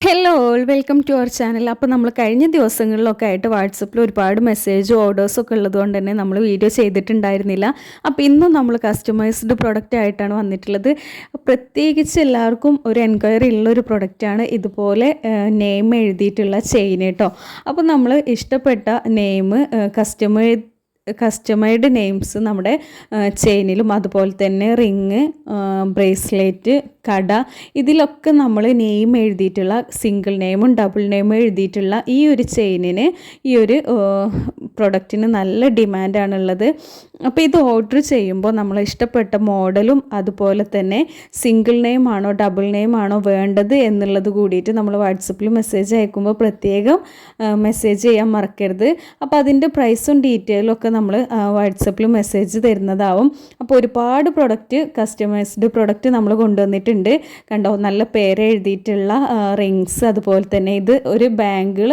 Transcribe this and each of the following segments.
Hello welcome to our channel അപ്പോൾ നമ്മൾ കഴിഞ്ഞ ദിവസങ്ങളിലൊക്കെ ആയിട്ട് വാട്സപ്പിൽ ഒരുപാട് മെസ്സേജ് ഓർഡേഴ്സൊക്കെ ഉള്ളതുകൊണ്ട് തന്നെ നമ്മൾ വീഡിയോ ചെയ്തിട്ടുണ്ടായിരുന്നില്ല. അപ്പോൾ ഇന്നും നമ്മൾ കസ്റ്റമൈസ്ഡ് പ്രൊഡക്റ്റ് ആയിട്ടാണ് വന്നിട്ടുള്ളത്. പ്രത്യേകിച്ച് എല്ലാവർക്കും ഒരു എൻക്വയറി ഉള്ള ഒരു പ്രൊഡക്റ്റാണ് ഇതുപോലെ നെയിം എഴുതിയിട്ടുള്ള ചെയിൻ കേട്ടോ അപ്പോൾ നമ്മൾ ഇഷ്ടപ്പെട്ട നെയിം കസ്റ്റമൈ കസ്റ്റമൈഡ് നെയിംസ് നമ്മുടെ ചെയിനിലും അതുപോലെ തന്നെ റിങ് ബ്രേസ്ലെറ്റ് കട. ഇതിലൊക്കെ നമ്മൾ നെയിം എഴുതിയിട്ടുള്ള സിംഗിൾ നെയിമും ഡബിൾ നെയിമും എഴുതിയിട്ടുള്ള ഈ ഒരു ചെയിനിന് ഈ ഒരു പ്രൊഡക്റ്റിന് നല്ല ഡിമാൻഡാണുള്ളത് അപ്പോൾ ഇത് ഓർഡർ ചെയ്യുമ്പോൾ നമ്മൾ ഇഷ്ടപ്പെട്ട മോഡലും അതുപോലെ തന്നെ സിംഗിൾ നെയിം ആണോ ഡബിൾ നെയിം ആണോ വേണ്ടത് എന്നുള്ളത് കൂടിയിട്ട് നമ്മൾ വാട്സപ്പിൽ മെസ്സേജ് അയക്കുമ്പോൾ പ്രത്യേകം മെസ്സേജ് ചെയ്യാൻ മറക്കരുത്. അപ്പോൾ അതിന്റെ പ്രൈസും ഡീറ്റെയിലും ഒക്കെ നമ്മൾ വാട്സപ്പിൽ മെസ്സേജ് തരുന്നതാവും. അപ്പോൾ ഒരുപാട് പ്രൊഡക്റ്റ് കസ്റ്റമൈസ്ഡ് പ്രൊഡക്റ്റ് നമ്മൾ കൊണ്ടുവന്നിട്ടുണ്ട്. കണ്ടോ നല്ല പേര് എഴുതിയിട്ടുള്ള റിങ്സ് അതുപോലെ തന്നെ ഇത് ഒരു ബാങ്കിൾ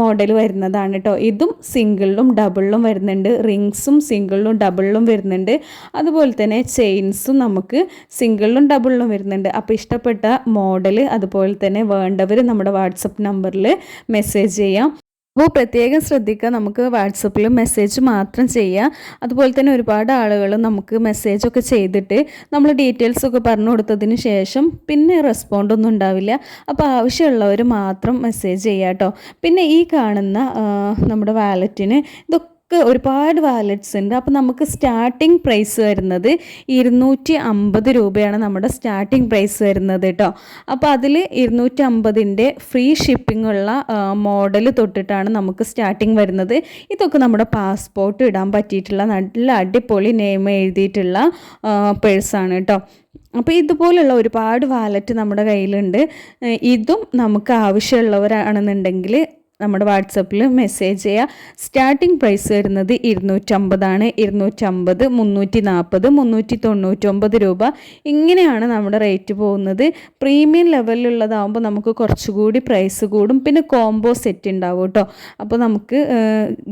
മോഡൽ വരുന്നതാണ് കേട്ടോ ഇതും സിംഗിളിലും ഡബിളിലും വരുന്നുണ്ട്. റിങ്സും സിംഗിളിലും ഡബിളിലും വരുന്നുണ്ട്. അതുപോലെ തന്നെ ചെയിൻസും നമുക്ക് സിംഗിളിലും ഡബിളിലും വരുന്നുണ്ട്. അപ്പോൾ ഇഷ്ടപ്പെട്ട മോഡൽ അതുപോലെ തന്നെ വേണ്ടവർ നമ്മുടെ വാട്സപ്പ് നമ്പറിൽ മെസ്സേജ് ചെയ്യാം. അപ്പോൾ പ്രത്യേകം ശ്രദ്ധിക്കുക. നമുക്ക് വാട്സപ്പിൽ മെസ്സേജ് മാത്രം ചെയ്യുക. അതുപോലെ തന്നെ ഒരുപാട് ആളുകൾ നമുക്ക് മെസ്സേജൊക്കെ ചെയ്തിട്ട് നമ്മൾ ഡീറ്റെയിൽസ് ഒക്കെ പറഞ്ഞു കൊടുത്തതിന് ശേഷം പിന്നെ റെസ്പോണ്ടൊന്നും ഉണ്ടാവില്ല. അപ്പോൾ ആവശ്യമുള്ളവർ മാത്രം മെസ്സേജ് ചെയ്യുക കേട്ടോ. പിന്നെ ഈ കാണുന്ന നമ്മുടെ വാലറ്റിന് ഇതൊക്കെ ഒരുപാട് വാലറ്റ്സ് ഉണ്ട്. അപ്പോൾ നമുക്ക് സ്റ്റാർട്ടിംഗ് പ്രൈസ് വരുന്നത് ഇരുന്നൂറ്റി അമ്പത് രൂപയാണ് നമ്മുടെ സ്റ്റാർട്ടിംഗ് പ്രൈസ് വരുന്നത് കേട്ടോ അപ്പോൾ അതിൽ ഇരുന്നൂറ്റി അമ്പതിന്റെ ഫ്രീ ഷിപ്പിംഗ് ഉള്ള മോഡൽ തൊട്ടിട്ടാണ് നമുക്ക് സ്റ്റാർട്ടിംഗ് വരുന്നത്. ഇതൊക്കെ നമ്മുടെ പാസ്പോർട്ട് ഇടാൻ പറ്റിയിട്ടുള്ള നല്ല അടിപൊളി നെയിം എഴുതിയിട്ടുള്ള പേഴ്സാണ് കേട്ടോ അപ്പോൾ ഇതുപോലുള്ള ഒരുപാട് വാലറ്റ് നമ്മുടെ കയ്യിലുണ്ട്. ഇതും നമുക്ക് ആവശ്യമുള്ളവരാണെന്നുണ്ടെങ്കിൽ നമ്മുടെ വാട്സപ്പിൽ മെസ്സേജ് ചെയ്യുക സ്റ്റാർട്ടിംഗ് പ്രൈസ് വരുന്നത് ഇരുന്നൂറ്റമ്പതാണ്. ഇരുന്നൂറ്റമ്പത് മുന്നൂറ്റി നാൽപ്പത് മുന്നൂറ്റി തൊണ്ണൂറ്റൊമ്പത് രൂപ. ഇങ്ങനെയാണ് നമ്മുടെ റേറ്റ് പോകുന്നത്. പ്രീമിയം ലെവലിലുള്ളതാകുമ്പോൾ നമുക്ക് കുറച്ചുകൂടി പ്രൈസ് കൂടും. പിന്നെ കോംബോ സെറ്റ് ഉണ്ടാവും കേട്ടോ അപ്പോൾ നമുക്ക്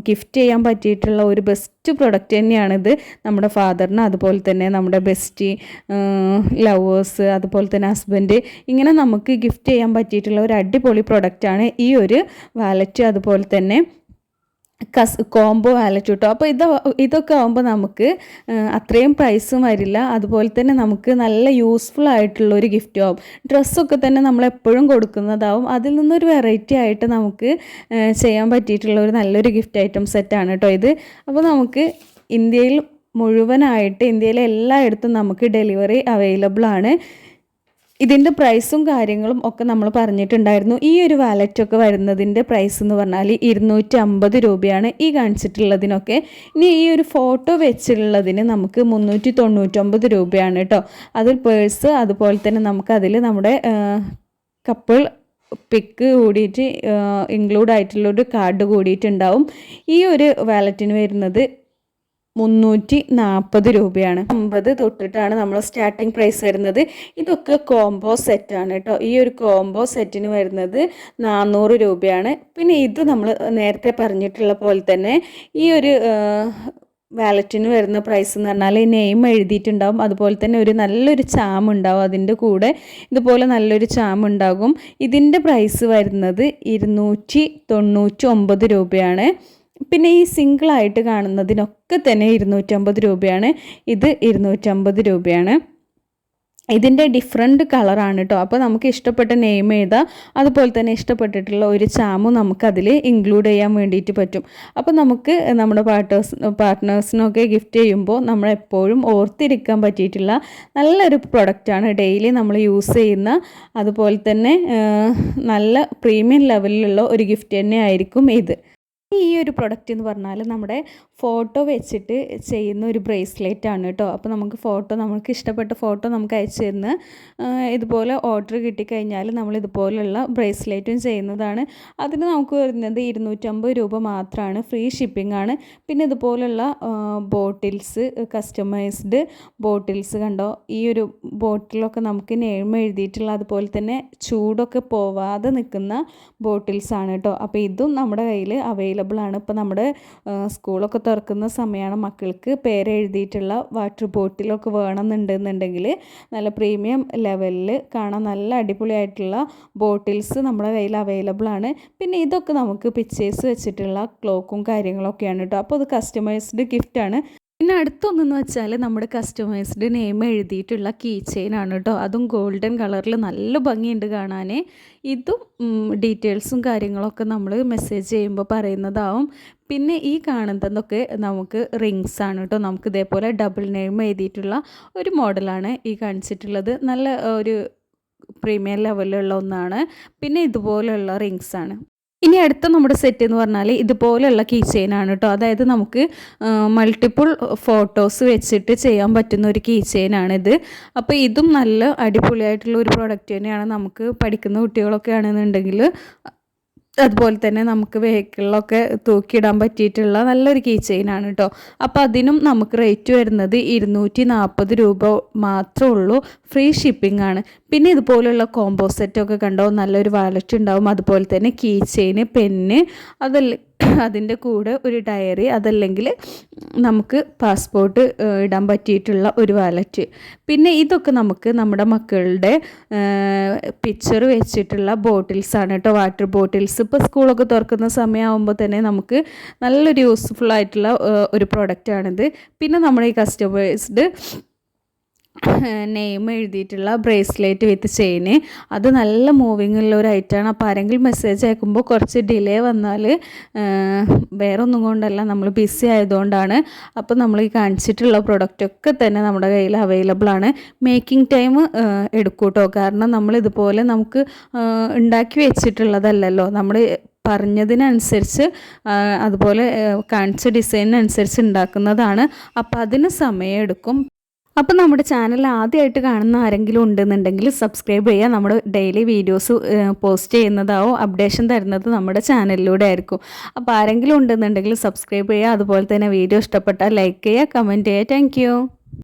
ഗിഫ്റ്റ് ചെയ്യാൻ പറ്റിയിട്ടുള്ള ഒരു ബെസ്റ്റ് പ്രൊഡക്റ്റ് തന്നെയാണിത്. നമ്മുടെ ഫാദറിന് അതുപോലെ തന്നെ നമ്മുടെ ബെസ്റ്റി ലവേഴ്സ് അതുപോലെ തന്നെ ഹസ്ബൻഡ്. ഇങ്ങനെ നമുക്ക് ഗിഫ്റ്റ് ചെയ്യാൻ പറ്റിയിട്ടുള്ള ഒരു അടിപൊളി പ്രൊഡക്റ്റാണ് ഈ ഒരു വാലറ്റ് അതുപോലെ തന്നെ കസ് കോംബോ വാലറ്റ് കിട്ടും അപ്പോൾ ഇത് ഇതൊക്കെ ആകുമ്പോൾ നമുക്ക് അത്രയും പ്രൈസും വരില്ല. അതുപോലെ തന്നെ നമുക്ക് നല്ല യൂസ്ഫുൾ ആയിട്ടുള്ള ഒരു ഗിഫ്റ്റും ആവും. ഡ്രസ്സൊക്കെ തന്നെ നമ്മൾ എപ്പോഴും കൊടുക്കുന്നതാവും. അതിൽ നിന്നൊരു വെറൈറ്റി ആയിട്ട് നമുക്ക് ചെയ്യാൻ പറ്റിയിട്ടുള്ള ഒരു നല്ലൊരു ഗിഫ്റ്റ് ഐറ്റം സെറ്റാണ് കേട്ടോ ഇത്. അപ്പോൾ നമുക്ക് ഇന്ത്യയിൽ മുഴുവനായിട്ട് ഇന്ത്യയിലെ എല്ലായിടത്തും നമുക്ക് ഡെലിവറി അവൈലബിൾ ആണ്. ഇതിന്റെ പ്രൈസും കാര്യങ്ങളും ഒക്കെ നമ്മൾ പറഞ്ഞിട്ടുണ്ടായിരുന്നു. ഈ ഒരു വാലറ്റൊക്കെ വരുന്നതിന്റെ പ്രൈസ് എന്ന് പറഞ്ഞാൽ ഇരുന്നൂറ്റി അമ്പത് രൂപയാണ് ഈ കാണിച്ചിട്ടുള്ളതിനൊക്കെ. ഇനി ഈ ഒരു ഫോട്ടോ വെച്ചിട്ടുള്ളതിന് നമുക്ക് മുന്നൂറ്റി തൊണ്ണൂറ്റൊമ്പത് രൂപയാണ് കേട്ടോ. അതിൽ പേഴ്സ് അതുപോലെ തന്നെ നമുക്ക് അതിൽ നമ്മുടെ കപ്പിൾ പിക്ക് കൂടിയിട്ട് ഇൻക്ലൂഡ് ആയിട്ടുള്ളൊരു കാർഡ് കൂടിയിട്ടുണ്ടാവും. ഈ ഒരു വാലറ്റിന് വരുന്നത് മുന്നൂറ്റി നാൽപ്പത് രൂപയാണ്. അമ്പത് തൊട്ടിട്ടാണ് നമ്മൾ സ്റ്റാർട്ടിംഗ് പ്രൈസ് വരുന്നത്. ഇതൊക്കെ കോംബോ സെറ്റാണ് കേട്ടോ ഈ ഒരു കോംബോ സെറ്റിന് വരുന്നത് നാനൂറ് രൂപയാണ്. പിന്നെ ഇത് നമ്മൾ നേരത്തെ പറഞ്ഞിട്ടുള്ള പോലെ തന്നെ ഈ ഒരു വാലറ്റിന് വരുന്ന പ്രൈസ് എന്ന് പറഞ്ഞാൽ നെയിം എഴുതിയിട്ടുണ്ടാവും. അതുപോലെ തന്നെ ഒരു നല്ലൊരു ചാം ഉണ്ടാവും അതിന്റെ കൂടെ. ഇതുപോലെ നല്ലൊരു ചാം ഉണ്ടാകും. ഇതിന്റെ പ്രൈസ് വരുന്നത് ഇരുന്നൂറ്റി തൊണ്ണൂറ്റി ഒമ്പത് രൂപയാണ്. പിന്നെ ഈ സിംഗിളായിട്ട് കാണുന്നതിനൊക്കെ തന്നെ ഇരുന്നൂറ്റമ്പത് രൂപയാണ്. ഇത് ഇരുന്നൂറ്റമ്പത് രൂപയാണ്. ഇതിന്റെ ഡിഫറെന്റ് കളറാണ് കേട്ടോ. അപ്പോൾ നമുക്ക് ഇഷ്ടപ്പെട്ട നെയിം എഴുതാം അതുപോലെ തന്നെ ഇഷ്ടപ്പെട്ടിട്ടുള്ള ഒരു ചാമും നമുക്കതിൽ ഇൻക്ലൂഡ് ചെയ്യാൻ വേണ്ടിയിട്ട് പറ്റും. അപ്പോൾ നമുക്ക് നമ്മുടെ പാർട്ടേഴ്സ് പാർട്ട്നേഴ്സിനൊക്കെ ഗിഫ്റ്റ് ചെയ്യുമ്പോൾ നമ്മളെപ്പോഴും ഓർത്തിരിക്കാൻ പറ്റിയിട്ടുള്ള നല്ലൊരു പ്രൊഡക്റ്റാണ് ഡെയിലി നമ്മൾ യൂസ് ചെയ്യുന്ന അതുപോലെ തന്നെ നല്ല പ്രീമിയം ലെവലിലുള്ള ഒരു ഗിഫ്റ്റ് തന്നെ ആയിരിക്കും ഇത്. ഈ ഒരു പ്രൊഡക്റ്റ് എന്ന് പറഞ്ഞാൽ നമ്മുടെ ഫോട്ടോ വെച്ചിട്ട് ചെയ്യുന്ന ഒരു ബ്രേസ്ലെറ്റ് ആണ് കേട്ടോ. അപ്പോൾ നമുക്ക് ഫോട്ടോ നമുക്ക് ഇഷ്ടപ്പെട്ട ഫോട്ടോ നമുക്ക് അയച്ചു തരുന്ന ഇതുപോലെ ഓർഡർ കിട്ടിക്കഴിഞ്ഞാൽ നമ്മൾ ഇതുപോലുള്ള ബ്രേസ്ലെറ്റും ചെയ്യുന്നതാണ്. അതിന് നമുക്ക് വരുന്നത് ഇരുന്നൂറ്റമ്പത് രൂപ മാത്രമാണ്. ഫ്രീ ഷിപ്പിംഗ് ആണ്. പിന്നെ ഇതുപോലുള്ള ബോട്ടിൽസ് കസ്റ്റമൈസ്ഡ് ബോട്ടിൽസ് കണ്ടോ? ഈ ഒരു ബോട്ടിലൊക്കെ നമുക്ക് നെയിം എഴുതിയിട്ടുള്ള അതുപോലെ തന്നെ ചൂടൊക്കെ പോവാതെ നിൽക്കുന്ന ബോട്ടിൽസാണ് കേട്ടോ. അപ്പോൾ ഇതും നമ്മുടെ കയ്യിൽ അവൈലബിൾ അവൈലബിൾ ആണ്. ഇപ്പോൾ നമ്മുടെ സ്കൂളൊക്കെ തുറക്കുന്ന സമയമാണ് മക്കൾക്ക് പേരെഴുതിയിട്ടുള്ള വാട്ടർ ബോട്ടിലൊക്കെ വേണമെന്നുണ്ടെന്നുണ്ടെങ്കിൽ നല്ല പ്രീമിയം ലെവലിൽ കാണാൻ നല്ല അടിപൊളിയായിട്ടുള്ള ബോട്ടിൽസ് നമ്മുടെ കയ്യിൽ അവൈലബിൾ ആണ്. പിന്നെ ഇതൊക്കെ നമുക്ക് പിക്ചേഴ്സ് വെച്ചിട്ടുള്ള ക്ലോക്കും കാര്യങ്ങളൊക്കെയാണ് കേട്ടോ അപ്പോൾ അത് കസ്റ്റമൈസ്ഡ് ഗിഫ്റ്റാണ് പിന്നെ അടുത്തൊന്നെന്ന് വെച്ചാൽ നമ്മുടെ കസ്റ്റമേഴ്സിന്റെ നെയിം എഴുതിയിട്ടുള്ള കീ ചെയിൻ ആണ് കേട്ടോ അതും ഗോൾഡൻ കളറിൽ നല്ല ഭംഗിയുണ്ട് കാണാൻ ഇതും ഡീറ്റെയിൽസും കാര്യങ്ങളൊക്കെ നമ്മൾ മെസ്സേജ് ചെയ്യുമ്പോൾ പറയുന്നതാവും. പിന്നെ ഈ കാണുന്നതൊക്കെ നമുക്ക് റിങ്സ് ആണ് കേട്ടോ നമുക്ക് ഇതേപോലെ ഡബിൾ നെയിം എഴുതിയിട്ടുള്ള ഒരു മോഡലാണ് ഈ കാണിച്ചിട്ടുള്ളത്. നല്ല ഒരു പ്രീമിയം ലെവലിലുള്ള ഒന്നാണ്. പിന്നെ ഇതുപോലെയുള്ള റിങ്സ് ആണ്. ഇനി അടുത്ത നമ്മുടെ സെറ്റ് എന്ന് പറഞ്ഞാൽ ഇതുപോലെയുള്ള കീ ചെയിൻ ആണ് കേട്ടോ അതായത് നമുക്ക് മൾട്ടിപ്പിൾ ഫോട്ടോസ് വെച്ചിട്ട് ചെയ്യാൻ പറ്റുന്ന ഒരു കീ ചെയിൻ ആണിത് അപ്പോൾ ഇതും നല്ല അടിപൊളിയായിട്ടുള്ള ഒരു പ്രോഡക്റ്റ് തന്നെയാണ് നമുക്ക് പഠിക്കുന്ന കുട്ടികളൊക്കെ ആണെന്നുണ്ടെങ്കിൽ അതുപോലെ തന്നെ നമുക്ക് വെഹിക്കിളിലൊക്കെ തൂക്കിയിടാൻ പറ്റിയിട്ടുള്ള നല്ലൊരു കീ ചെയിനാണ് കേട്ടോ അപ്പോൾ അതിനും നമുക്ക് റേറ്റ് വരുന്നത് ഇരുന്നൂറ്റി നാൽപ്പത് രൂപ മാത്രമേ ഉള്ളൂ. ഫ്രീ ഷിപ്പിംഗ് ആണ്. പിന്നെ ഇതുപോലെയുള്ള കോംബോ സെറ്റൊക്കെ കണ്ടോ? നല്ലൊരു വാലറ്റ് ഉണ്ടാവും. അതുപോലെ തന്നെ കീ ചെയിന് പെന്ന് അതല്ല അതിന്റെ കൂടെ ഒരു ഡയറി അതല്ലെങ്കിൽ നമുക്ക് പാസ്പോർട്ട് ഇടാൻ പറ്റിയിട്ടുള്ള ഒരു വാലറ്റ്. പിന്നെ ഇതൊക്കെ നമുക്ക് നമ്മുടെ മക്കളുടെ പിക്ചർ വെച്ചിട്ടുള്ള ബോട്ടിൽസ് ആണ് കേട്ടോ വാട്ടർ ബോട്ടിൽസ് ഇപ്പോൾ സ്കൂളൊക്കെ തുറക്കുന്ന സമയമാകുമ്പോൾ തന്നെ നമുക്ക് നല്ലൊരു യൂസ്ഫുൾ ആയിട്ടുള്ള ഒരു പ്രൊഡക്റ്റാണിത് പിന്നെ നമ്മുടെ ഈ കസ്റ്റമൈസ്ഡ് നെയിം എഴുതിയിട്ടുള്ള ബ്രേസ്ലെറ്റ് വിത്ത് ചെയിൻ അത് നല്ല മൂവിങ് ഉള്ള ഒരു ഐറ്റമാണ് അപ്പോൾ ആരെങ്കിലും മെസ്സേജ് അയക്കുമ്പോൾ കുറച്ച് ഡിലേ വന്നാൽ വേറെ ഒന്നും കൊണ്ടല്ല. നമ്മൾ ബിസി ആയതുകൊണ്ടാണ്. അപ്പോൾ നമ്മൾ ഈ കാണിച്ചിട്ടുള്ള പ്രൊഡക്റ്റൊക്കെ തന്നെ നമ്മുടെ കയ്യിൽ അവൈലബിൾ ആണ്. മേക്കിംഗ് ടൈം എടുക്കൂട്ടോ. കാരണം നമ്മൾ ഇതുപോലെ നമുക്ക് ഉണ്ടാക്കി വെച്ചിട്ടുള്ളതല്ലല്ലോ. നമ്മൾ പറഞ്ഞതിനനുസരിച്ച് അതുപോലെ കാണിച്ച ഡിസൈനിനനുസരിച്ച് ഉണ്ടാക്കുന്നതാണ്. അപ്പോൾ അതിന് സമയമെടുക്കും അപ്പോൾ നമ്മുടെ ചാനൽ ആദ്യമായിട്ട് കാണുന്ന ആരെങ്കിലും ഉണ്ടെന്നുണ്ടെങ്കിൽ സബ്സ്ക്രൈബ് ചെയ്യുക. നമ്മുടെ ഡെയിലി വീഡിയോസ് പോസ്റ്റ് ചെയ്യുന്നതാവും അപ്ഡേഷൻ തരുന്നത് നമ്മുടെ ചാനലിലൂടെ ആയിരിക്കും. അപ്പോൾ ആരെങ്കിലും ഉണ്ടെന്നുണ്ടെങ്കിൽ സബ്സ്ക്രൈബ് ചെയ്യുക. അതുപോലെ തന്നെ വീഡിയോ ഇഷ്ടപ്പെട്ടാൽ ലൈക്ക് ചെയ്യുക കമന്റ് ചെയ്യുക. താങ്ക്